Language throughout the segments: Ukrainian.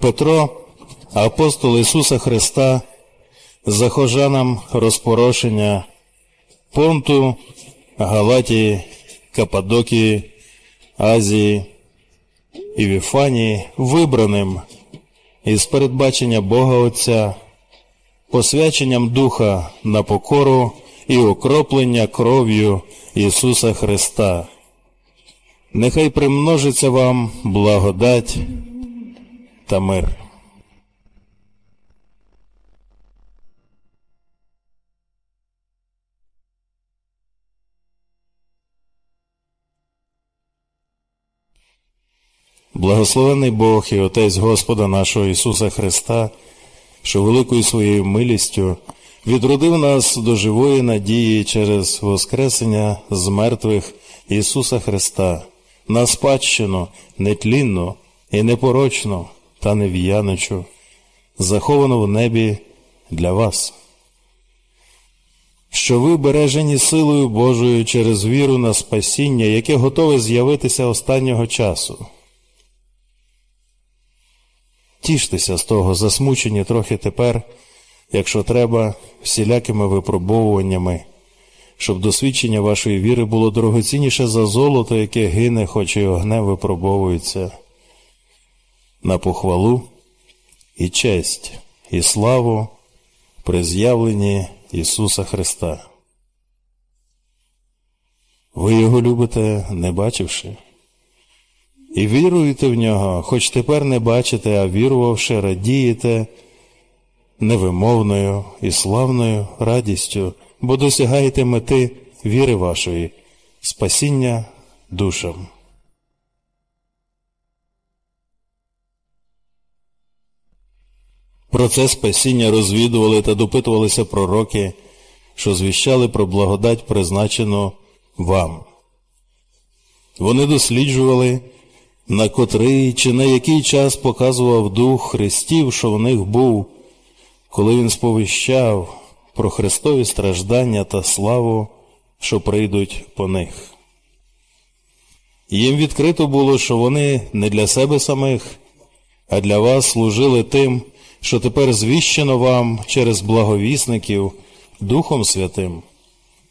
Петро, апостол Ісуса Христа, захожанам розпорошення Понту, Галатії, Кападокії, Азії і Віфанії, вибраним із передбачення Бога Отця, посвяченням Духа на покору і окроплення кров'ю Ісуса Христа. Нехай примножиться вам благодать та мир. Благословений Бог і Отець Господа нашого Ісуса Христа, що великою своєю милістю відродив нас до живої надії через Воскресення з мертвих Ісуса Христа, на спадщину нетлінну і непорочну та нев'яночу, заховану в небі для вас. Що ви бережені силою Божою через віру на спасіння, яке готове з'явитися останнього часу. Тіштеся з того, засмучені трохи тепер, якщо треба, всілякими випробовуваннями, щоб досвідчення вашої віри було дорогоцінніше за золото, яке гине, хоч і огнем випробовується, на похвалу і честь, і славу при з'явленні Ісуса Христа. Ви його любите, не бачивши. І віруєте в нього, хоч тепер не бачите, а вірувавши, радієте невимовною і славною радістю, бо досягаєте мети віри вашої, спасіння душам. Про це спасіння розвідували та допитувалися пророки, що звіщали про благодать, призначену вам. Вони досліджували на котрий чи на який час показував Дух Христів, що в них був, коли він сповіщав про Христові страждання та славу, що прийдуть по них. Їм відкрито було, що вони не для себе самих, а для вас служили тим, що тепер звіщено вам через благовісників Духом Святим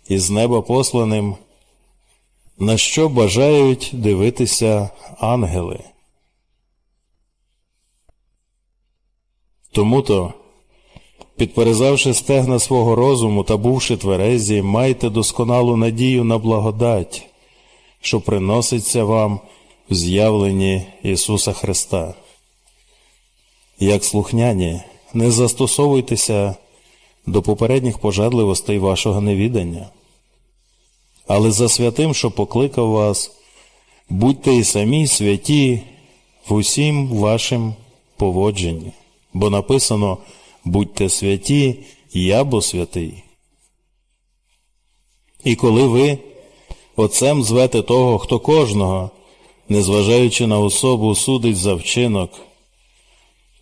і з неба посланим на що бажають дивитися ангели. Тому-то, підперезавши стегна свого розуму та бувши тверезі, майте досконалу надію на благодать, що приноситься вам в з'явленні Ісуса Христа. Як слухняні, не застосовуйтеся до попередніх пожадливостей вашого невідання. Але за святим, що покликав вас, будьте і самі святі в усім вашим поводженні, бо написано будьте святі, я бо святий. І коли ви отцем звете того, хто кожного, незважаючи на особу, судить за вчинок,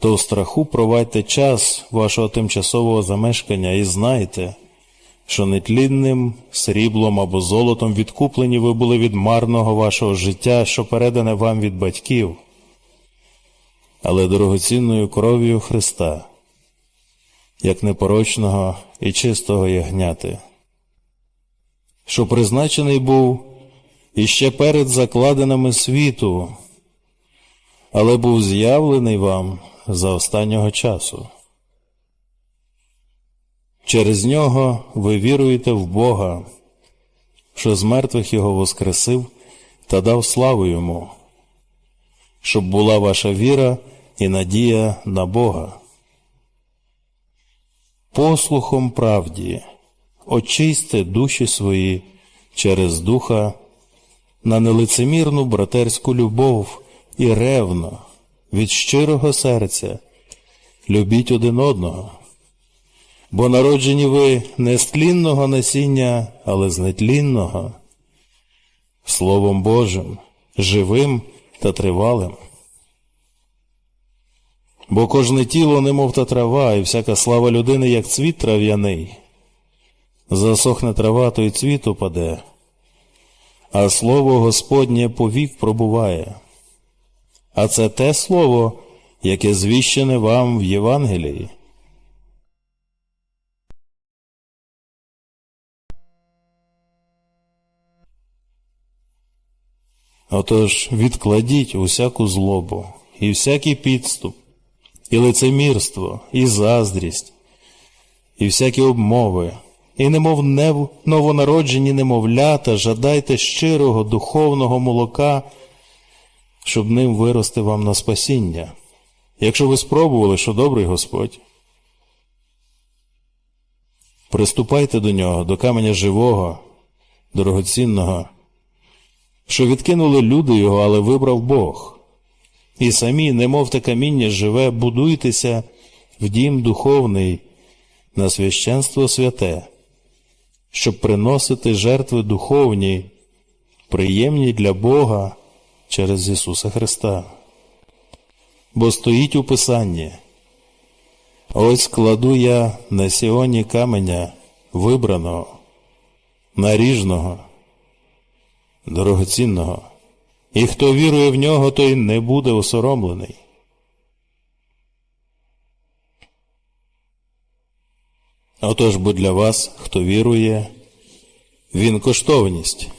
то в страху провадьте час вашого тимчасового замешкання і знайте, що нетлінним сріблом або золотом відкуплені ви були від марного вашого життя, що передане вам від батьків, але дорогоцінною кров'ю Христа, як непорочного і чистого ягняти, що призначений був іще перед закладинами світу, але був з'явлений вам за останнього часу. Через нього ви віруєте в Бога, що з мертвих Його воскресив та дав славу Йому, щоб була ваша віра і надія на Бога. Послухом правді очисьте душі свої через Духа на нелицемірну братерську любов і ревно від щирого серця любіть один одного бо народжені ви не з тлінного насіння, але з нетлінного, Словом Божим, живим та тривалим. Бо кожне тіло, немов та трава, і всяка слава людини, як цвіт трав'яний. Засохне трава, то й цвіт упаде, а слово Господнє повік пробуває. А це те слово, яке звіщене вам в Євангелії. Отож, відкладіть усяку злобу, і всякий підступ, і лицемірство, і заздрість, і всякі обмови, і немов нев... новонароджені немовлята, жадайте щирого духовного молока, щоб ним вирости вам на спасіння. Якщо ви спробували, що добрий Господь, приступайте до нього, до каменя живого, дорогоцінного, що відкинули люди його, але вибрав Бог. І самі, немов те каміння живе, будуйтеся в дім духовний на священство святе, щоб приносити жертви духовні, приємні для Бога через Ісуса Христа. Бо стоїть у Писанні. Ось кладу я на сіоні каменя вибраного, наріжного, дорогоцінного, і хто вірує в нього, той не буде осоромлений. Отож, бо для вас, хто вірує, він коштовність.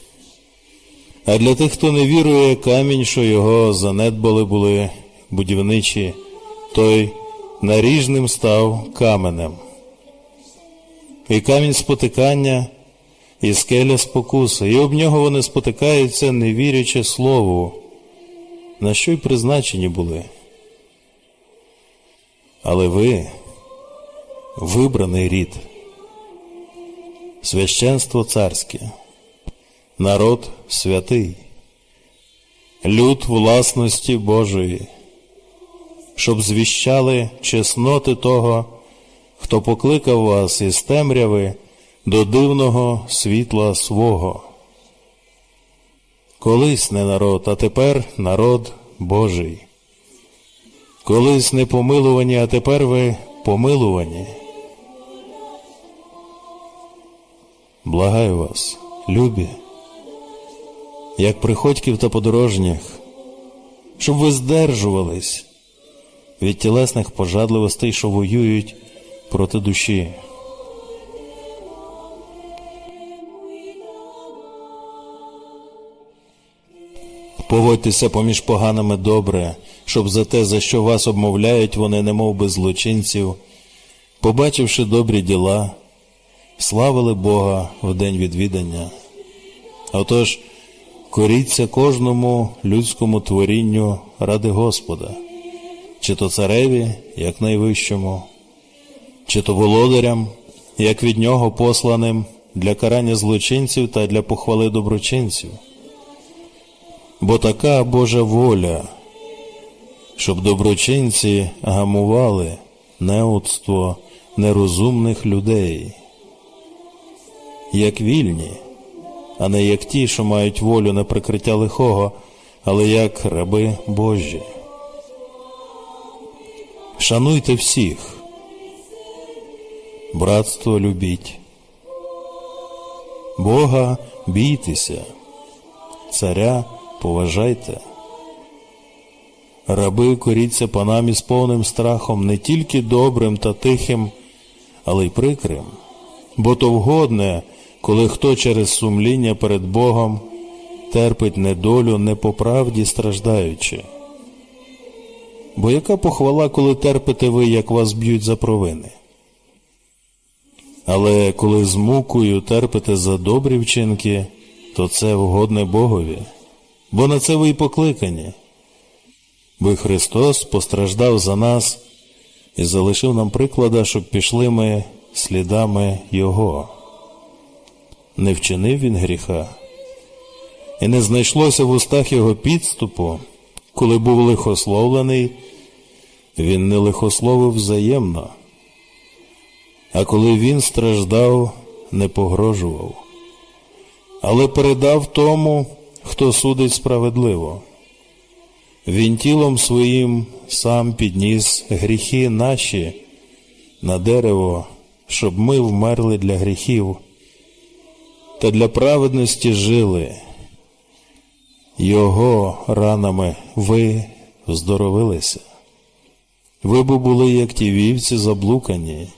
А для тих, хто не вірує, камінь, що його занедбали були будівничі, той наріжним став каменем. І камінь спотикання, і скеля спокуси, і об нього вони спотикаються, не вірячи слову, на що й призначені були. Але ви вибраний рід, священство царське, народ святий, люд власності Божої, щоб звіщали чесноти того, хто покликав вас із темряви до дивного світла свого. Колись не народ, а тепер народ Божий. Колись не помилувані, а тепер ви помилувані. Благаю вас, любі, як приходьків та подорожніх, щоб ви здержувались від тілесних пожадливостей, що воюють проти душі. Поводьтеся поміж поганими добре, щоб за те, за що вас обмовляють, вони, немов би злочинців, побачивши добрі діла, славили Бога в день відвідання. Отож, коріться кожному людському творінню ради Господа, чи то цареві, як найвищому, чи то володарям, як від нього посланим для карання злочинців та для похвали доброчинців. Бо така Божа воля, щоб доброчинці гамували неудство нерозумних людей, як вільні, а не як ті, що мають волю на прикриття лихого, але як раби Божі. Шануйте всіх, братство любіть, Бога бійтеся, царя поважайте. Раби коріться панам із повним страхом не тільки добрим та тихим, але й прикрим, бо то вгодне, коли хто через сумління перед Богом терпить недолю не по правді страждаючи. Бо яка похвала, коли терпите ви, як вас б'ють за провини? Але коли з мукою терпите за добрі вчинки, то це вгодне Богові, бо на це ви й покликані. Бо Христос постраждав за нас і залишив нам приклада, щоб пішли ми слідами Його. Не вчинив він гріха, і не знайшлося в устах його підступу, коли був лихословлений, він не лихословив взаємно, а коли він страждав, не погрожував, але передав тому, хто судить справедливо. Він тілом своїм сам підніс гріхи наші на дерево, щоб ми вмерли для гріхів та для праведності жили. Його ранами ви здоровилися. ви б були, як ті вівці заблукані,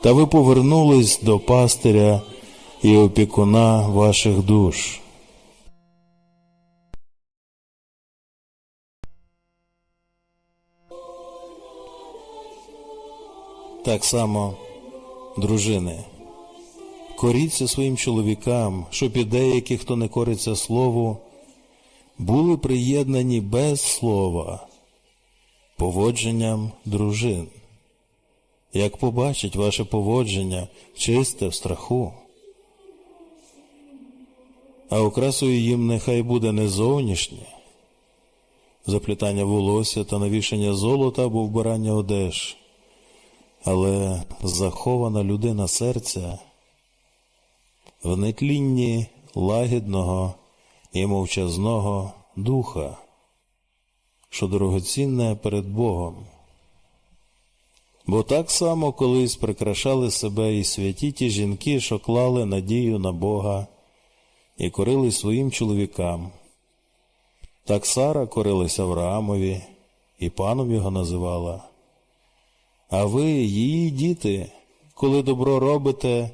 та ви повернулись до пастиря і опікуна ваших душ. Так само, дружини, коріться своїм чоловікам, щоб і деякі, хто не кориться слову, були приєднані без слова поводженням дружин. Як побачить ваше поводження чисте в страху, а окрасою їм нехай буде не зовнішнє, заплітання волосся та навішання золота або вбирання одеж, але захована людина серця в нетлінні лагідного і мовчазного духа, що дорогоцінне перед Богом. Бо так само колись прикрашали себе і святі ті жінки, що клали надію на Бога і корили своїм чоловікам. Так Сара корилася Авраамові, і паном його називала. А ви, її діти, коли добро робите,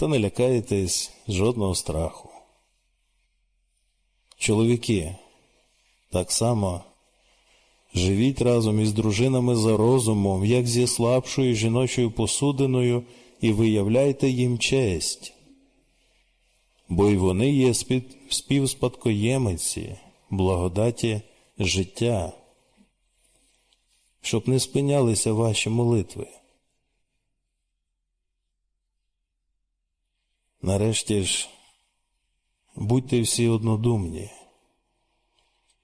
то не лякаєтесь жодного страху. Чоловіки, так само живіть разом із дружинами за розумом, як зі слабшою жіночою посудиною, і виявляйте їм честь, бо й вони є співспадкоємиці, благодаті життя, щоб не спинялися ваші молитви. Нарешті ж, будьте всі однодумні,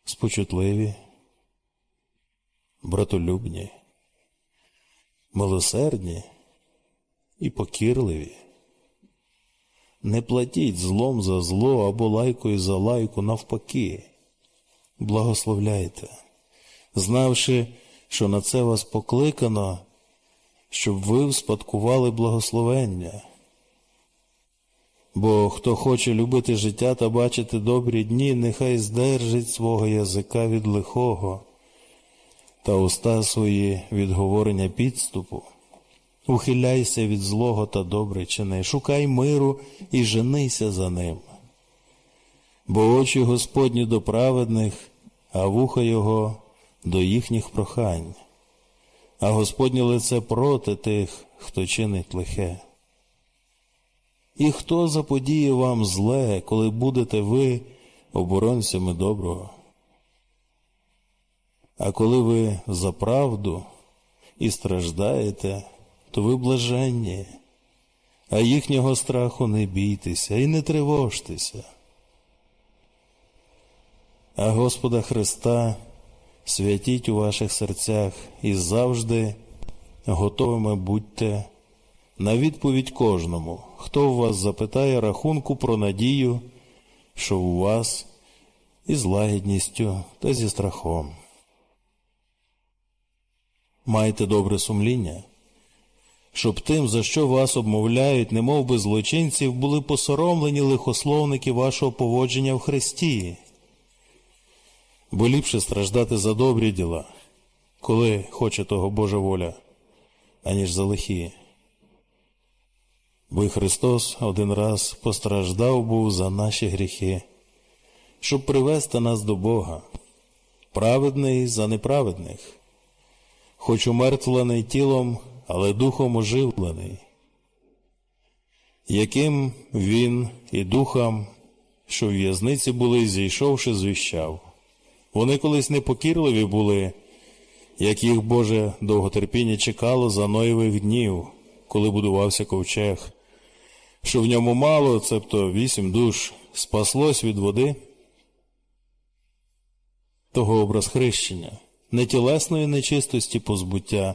спочутливі, братолюбні, милосердні і покірливі. Не платіть злом за зло або лайкою за лайку навпаки. Благословляйте, знавши, що на це вас покликано, щоб ви успадкували благословення. Бо хто хоче любити життя та бачити добрі дні, нехай здержить свого язика від лихого та уста свої від говорення підступу. Ухиляйся від злого та добре чини, шукай миру і женися за ним. Бо очі Господні до праведних, а вуха його до їхніх прохань, а Господнє лице проти тих, хто чинить лихе. І хто заподіє вам зле, коли будете ви оборонцями доброго? А коли ви за правду і страждаєте, то ви блаженні, а їхнього страху не бійтеся і не тривожтеся. А Господа Христа святіть у ваших серцях і завжди готовими будьте на відповідь кожному, хто у вас запитає рахунку про надію, що у вас із лагідністю та зі страхом. Майте добре сумління, щоб тим, за що вас обмовляють, немов би злочинців, були посоромлені лихословники вашого поводження в Христі. Бо ліпше страждати за добрі діла, коли хоче того Божа воля, аніж за лихі. Бо й Христос один раз постраждав був за наші гріхи, щоб привести нас до Бога, праведний за неправедних, хоч умертвлений тілом, але духом оживлений, яким він і духом, що в в'язниці були, зійшовши, звіщав. Вони колись непокірливі були, як їх Боже довготерпіння чекало за Ноєвих днів, коли будувався ковчег, що в ньому мало, цебто вісім душ, спаслось від води, того образ хрещення, не тілесної нечистості позбуття,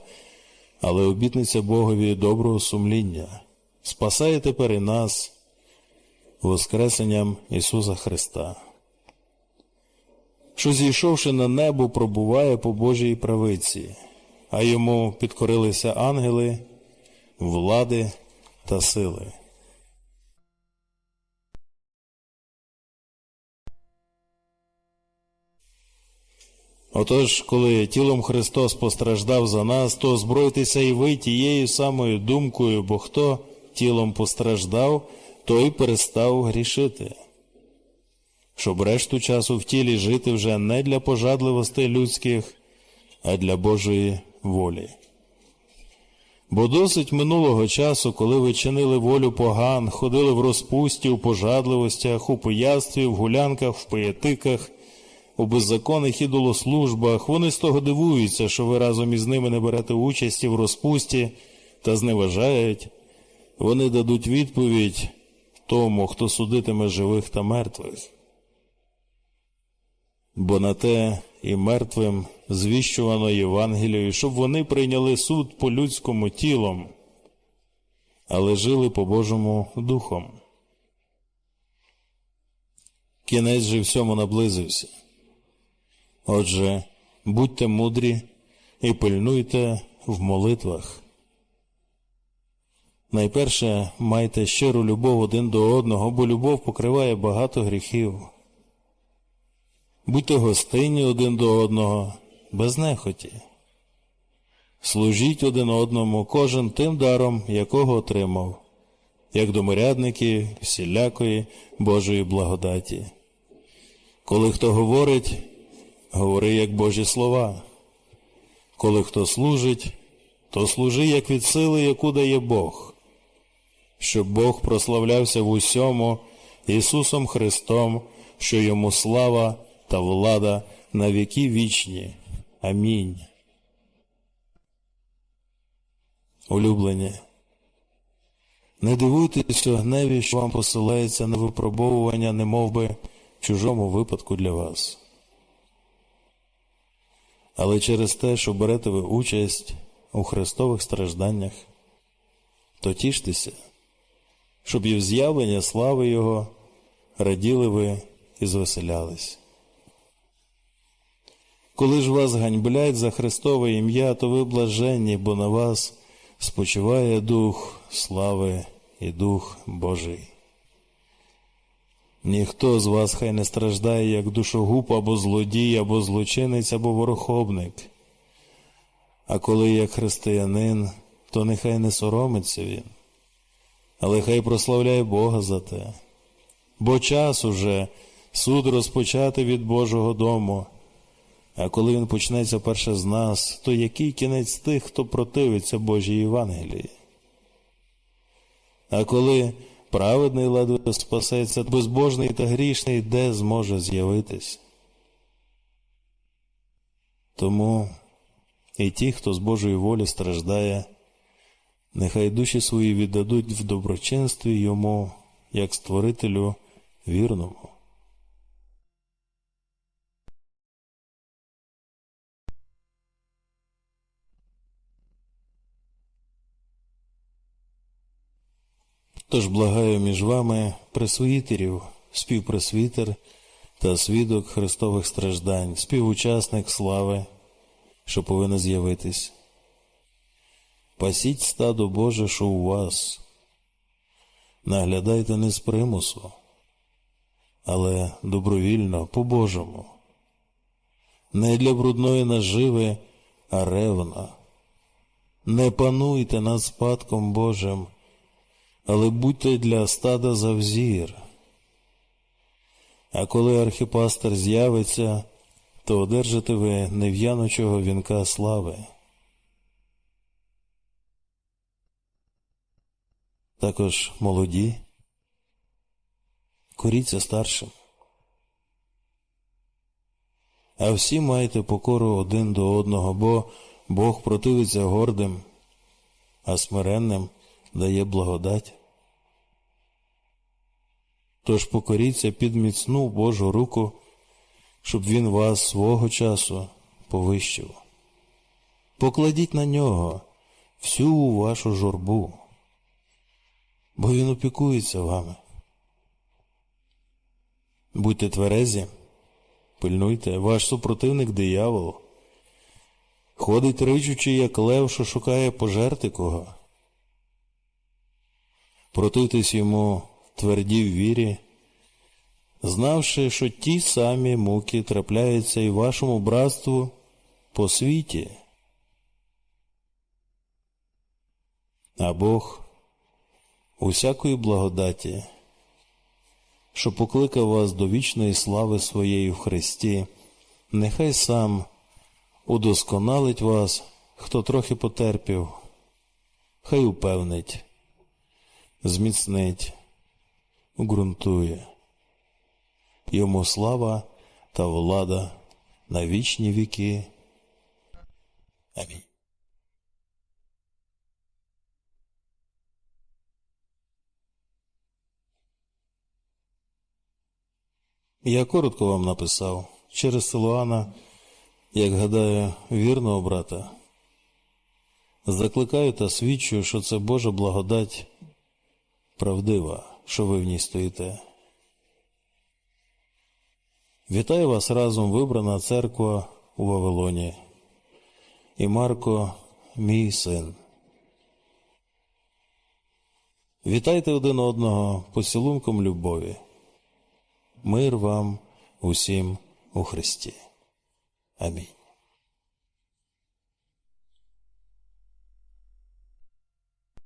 але обітниця Богові доброго сумління, спасає тепер і нас Воскресенням Ісуса Христа що зійшовши на небо, пробуває по Божій правиці, а йому підкорилися ангели, влади та сили. Отож, коли тілом Христос постраждав за нас, то озбройтеся і ви тією самою думкою, бо хто тілом постраждав, той перестав грішити. Щоб решту часу в тілі жити вже не для пожадливостей людських, а для Божої волі. Бо досить минулого часу, коли ви чинили волю поган, ходили в розпусті, у пожадливостях, у пиястві, в гулянках, в пиятиках, у беззаконних ідолослужбах, вони з того дивуються, що ви разом із ними не берете участі в розпусті та зневажають. Вони дадуть відповідь тому, хто судитиме живих та мертвих. Бо на те і мертвим звіщувано Євангелію, щоб вони прийняли суд по людському тілом, але жили по Божому духом. Кінець же всьому наблизився. Отже, будьте мудрі і пильнуйте в молитвах. Найперше майте щиру любов один до одного, бо любов покриває багато гріхів. Будьте гостинні один до одного, без нехоті. Служіть один одному, кожен тим даром, якого отримав, як доморядники всілякої Божої благодаті. Коли хто говорить, говори як Божі слова. Коли хто служить, то служи як від сили, яку дає Бог, щоб Бог прославлявся в усьому Ісусом Христом, що йому слава та влада на віки вічні. Амінь. Улюблені. Не дивуйтесь у гневі, що вам посилається на випробовування, немов би в чужому випадку для вас. Але через те, що берете ви участь у Христових стражданнях, то тіштеся, щоб і в з'явлення слави Його раділи ви і звеселялись. Коли ж вас ганьблять за Христове ім'я, то ви блаженні, бо на вас спочиває Дух слави і Дух Божий. Ніхто з вас хай не страждає, як душогуб або злодій, або злочинець, або ворохобник. А коли як християнин, то нехай не соромиться він, але хай прославляє Бога за те. Бо час уже суд розпочати від Божого дому. А коли він почнеться перше з нас, то який кінець тих, хто противиться Божій Євангелії? А коли праведний ледве спасеться, безбожний та грішний де зможе з'явитись? Тому і ті, хто з Божої волі страждає, нехай душі свої віддадуть в доброчинстві йому, як створителю вірному. Тож благаю між вами пресвітерів, співпресвітер та свідок Христових страждань, співучасник слави, що повинен з'явитись. Пасіть стадо Боже, що у вас, наглядайте не з примусу, але добровільно, по-божому, не для брудної наживи, а ревно. Не пануйте над спадком Божим але будьте для стада за взір. А коли архіпастер з'явиться, то одержите ви нев'яночого вінка слави. Також молоді, коріться старшим. А всі маєте покору один до одного, бо Бог противиться гордим, а смиренним дає благодать. Тож покоріться під міцну Божу руку, щоб Він вас свого часу повищив. Покладіть на нього всю вашу журбу, бо Він опікується вами. Будьте тверезі, пильнуйте, ваш супротивник диявол, ходить ричучи, як лев, що шукає пожерти кого. Противтесь йому в вірі, знавши, що ті самі муки трапляються і вашому братству по світі. А Бог усякої благодаті, що покликав вас до вічної слави своєї в Христі, нехай сам удосконалить вас, хто трохи потерпів, хай упевнить, зміцнить, ґрунтує. Йому слава та влада на вічні віки. Амінь. Я коротко вам написав через Силуана, як гадаю, вірного брата. Закликаю та свідчую, що це Божа благодать правдива, що ви в ній стоїте. Вітаю вас разом вибрана церква у Вавилоні. І Марко, мій син. Вітайте один одного поцілунком любові. Мир вам усім у Христі. Амінь.